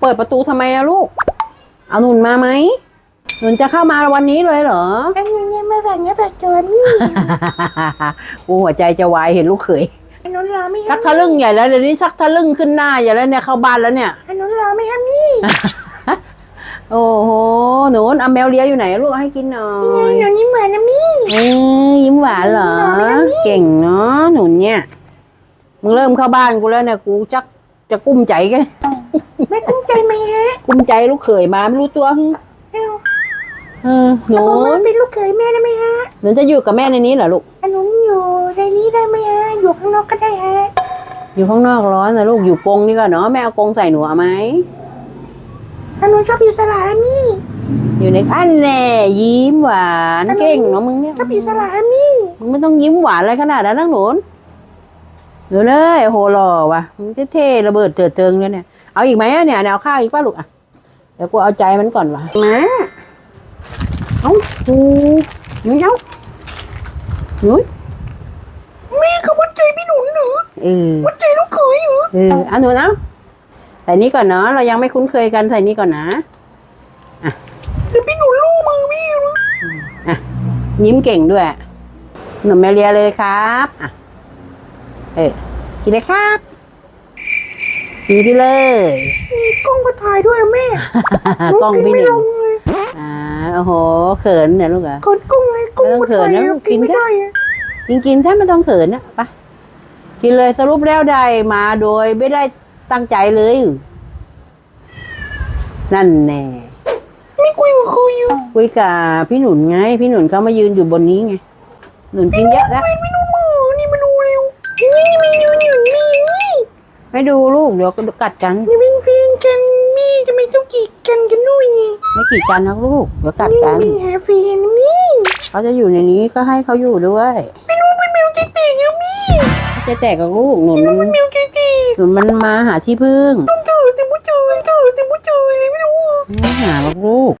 เปิดประตูทำไมอะลูก เอาหนุนมาไหม หนุนจะเข้ามาวันนี้เลยเหรออันนี้เนี่ยไม่แฝงเนี่ยแฝงเจอมี่กูหัวใจจะวายเห็นลูกเขยอันนู้นรอไม่ชักทะลึ่งใหญ่แล้วเดี๋ยวนี้ชักทะลึ่งขึ้นหน้าใหญ่แล้วเนี่ยเข้าบ้านแล้วเนี่ยอันนู้นรอไม่ฮะมี่โอ้โห หนูเอาแมวเลี้ยอยู่ไหนลูกให้กินหน่อยหนูนี่เหมือนนะมี่เอ้ยิ้มหวานเหรอ เก่งเนาะหนุนเนี่ย มึงเริ่มเข้าบ้านกูแล้วเนี่ย กูชัก จะกุ้มใจกันไม่กุ้งใจไหมฮะกุ้มใจลูกเขยมาไม่รู้ตัวหึเอ้าเออหนูแล้วผมว่าเป็นลูกเขยแม่ได้ไหมฮะหนูจะอยู่กับแม่ในนี้เหรอลูกอันนู้นอยู่ในนี้ได้ไหมฮะอยู่ข้างนอกก็ได้ฮะอยู่ข้างนอกร้อนนะลูกอยู่กรงนี่ก่อนเนาะแม่เอากรงใส่หนูเอาไหมอันนู้นชอบอิสระฮะมี่อยู่ในอันแน่ยิ้มหวานเก่งเนาะมึงเนี่ยชอบอิสระฮะมี่มึงไม่ต้องยิ้มหวานอะไรขนาดนั้นนะหนู หนูเลยโหหล่อว่ะมึงเท่ๆระเบิดเถิดเทิงเลยเนี่ย เอาอีกไหมอะเนี่ยเอาข้าวอีกป่ะลูกอะ เดี๋ยวกูเอาใจมันก่อนว่ะมาเอากูหนูเอาหนูแม่เขาวัดใจพี่หนุนหรือเออวัดใจลูกเขยเหรอเออเอาหนูเอาใส่นี้ก่อนเนาะเรายังไม่คุ้นเคยกันใส่นี้ก่อนนะเดี๋ยวพี่หนุนลูกมือพี่หรือยิ้มเก่งด้วยหนูแมวเลียเลยครับอะ เออกินเลยครับกินที่เลยมีกล้องมาถ่ายด้วยอะแม่กล้องกินพี่หไม่นึ่ลงงเลยอ่าโอ้โหเขินเนี่ยลูกเหรอคนกุ้งไงกุ้งไม่ต้องมาเขิถ่านยนะแล้วลูกกิกินนไม่ก็ได้อะกินกินถ้าไม่ต้องเขินนะไปกินเลยสรุปแล้วได้มาโดยไม่ได้ตั้งใจเลย นั่นแน่ไม่คุยกับคุยอยู่คุยกับพี่หนุนไง พี่หนุนเขามายืนอยู่บนนี้ไง หนุนกินเยอะแล้ว นี่นี่มีอยู่นี่มีนี่ไม่ดูลูกเดี๋ยวก็กัดกันนี่เป็นแฟนกันมีจะไม่ต้องกีดกันกันด้วยไม่กีดกันนะลูกเดี๋ยวกัดนี่กัน มีแฮฟฟนมีเขาจะอยู่ในนี้ก็ให้เขาอยู่ด้วยไม่รู้เป็นแมวเจ๊ๆยังมีจะแตกกับลูกหนุนมันแมวเจ๊หนุนมันมาหาที่พึ่งๆต้องเจอแต่ผู้เจอเจอแต่ผู้เจอเลยไม่รู้ ไม่หาหรอกลูก